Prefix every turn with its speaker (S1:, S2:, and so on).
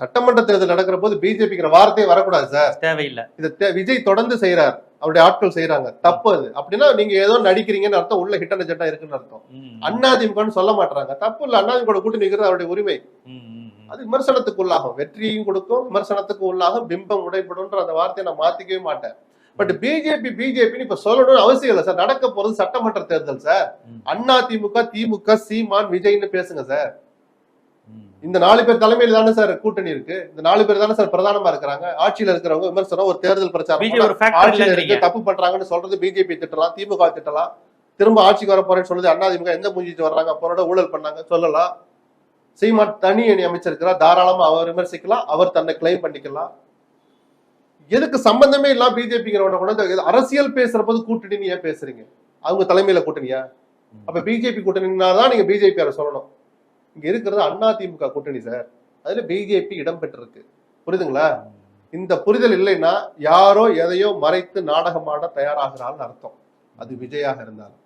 S1: சட்டமன்ற தேர்தல் நடக்கிற போது பிஜேபிங்கிற வார்த்தையே வரக்கூடாது சார்.
S2: தேவையில்லை.
S1: இதை விஜய் தொடர்ந்து செய்யறார் அவருடைய ஆட்கள் செய்யறாங்க தப்பு அது. அப்படின்னா நீங்க ஏதோ நடிக்கிறீங்கன்னு அர்த்தம் உள்ள ஹிட் அண்ட் இருக்குன்னு அர்த்தம். அண்ணாதிமுகன்னு சொல்ல மாட்டாங்க தப்பு இல்ல. அண்ணாதிமுக கூட்டி நிக்கிறது அவருடைய உரிமை. அது விமர்சனத்துக்கு உள்ளாகும். வெற்றியையும் கொடுக்கும் விமர்சனத்துக்கு உள்ளாகும் பிம்பம் உடைப்படுன்ற அந்த வார்த்தையை நான் மாத்திக்கவே மாட்டேன். பட் பிஜேபி பிஜேபின்னு இப்ப சொல்லணும்னு அவசியம் இல்லை சார். நடக்க போறது சட்டமன்ற தேர்தல் சார். அண்ணா திமுக திமுக சீமான் விஜய்னு பேசுங்க சார். இந்த நாலு பேர் தலைமையில தானே சார் கூட்டணி இருக்கு? இந்த நாலு பேர் தானே சார் பிரதானமா இருக்கிறாங்க? ஆட்சியில இருக்கிறவங்க விமர்சனம் ஒரு தேர்தல் பிரச்சாரம் ஆட்சியில இருக்கு தப்பு பண்றாங்கன்னு சொல்றது பிஜேபி திட்டலாம் திமுக திட்டலாம். திரும்ப ஆட்சிக்கு வர போறேன்னு சொல்றது அண்ணாதிமுக எந்த மூஞ்சிட்டு வர்றாங்க? போறோட ஊழல் பண்ணாங்க சொல்லலாம். சீமான் தனி அணி அமைச்சிருக்கிறார் தாராளமா அவர் விமர்சிக்கலாம் அவர் தன்னை கிளைம் பண்ணிக்கலாம். எதுக்கு சம்பந்தமே இல்லாம பிஜேபிங்கிறவங்க கொண்டு அரசியல் பேசுற போது கூட்டணி ஏன் பேசுறீங்க? அவங்க தலைமையில கூட்டணியா? அப்ப பிஜேபி கூட்டணினா தான் நீங்க பிஜேபி சொல்லணும். இங்க இருக்கிறது அண்ணா திமுக கூட்டணி சார். அதுல பிஜேபி இடம் பெற்றிருக்கு புரியுதுங்களா? இந்த புரிதல் இல்லைன்னா யாரோ எதையோ மறைத்து நாடகமாட தயாராகிறான்னு அர்த்தம். அது விஜயாக இருந்தாலும்.